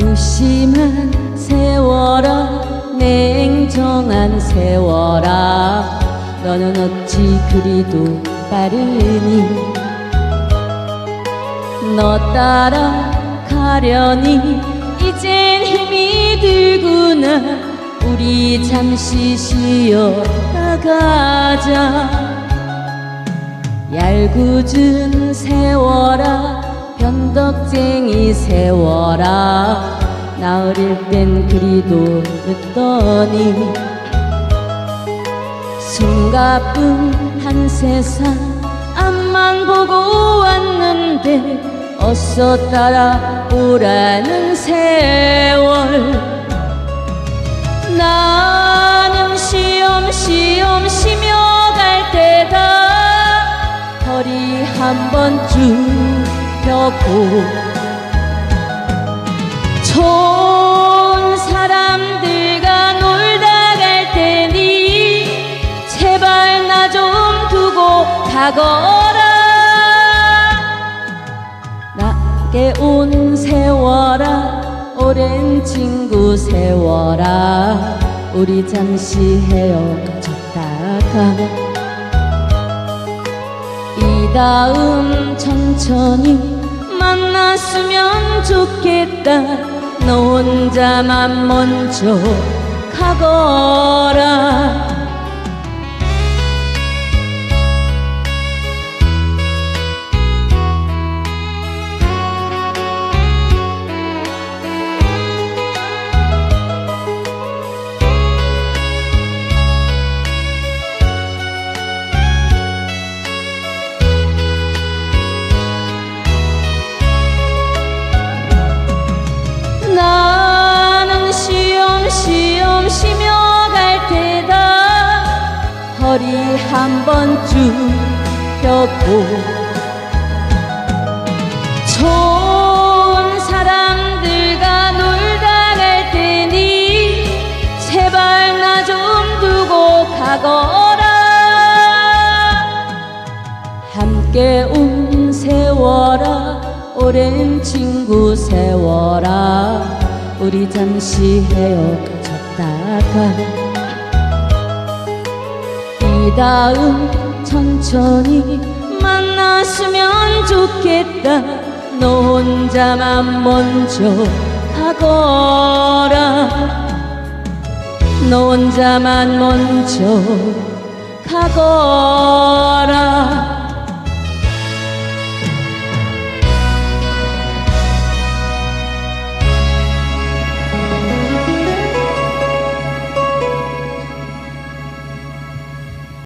무심한 세월아 냉정한 세월아. 너는 어찌 그리도 빠르니? 너 따라가려니? 이젠 힘이 들구나. 우리 잠시 쉬어나가자. 얄궂은 세월아 변덕쟁이 세월아 나 어릴 땐 그리도 늦더니 숨가쁜 한 세상 앞만 보고 왔는데 어서 따라오라는 세월. 나 펴고 좋은 사람들과 놀다 갈 테니 제발 나 좀 두고 가거라. 낮게 온 세월아 오랜 친구 세월아 우리 잠시 헤어졌다가 이 다음 천천히 만났으면 좋겠다. 너 혼자만 먼저 가거라 한번 쭉 펴고 좋은 사람들과 놀다 갈 테니 제발 나 좀 두고 가거라. 함께 온 세월아 오랜 친구 세월아 우리 잠시 헤어졌다가 이 다음 천천히 만났으면 좋겠다. 너 혼자만 먼저 가거라. 너 혼자만 먼저 가거라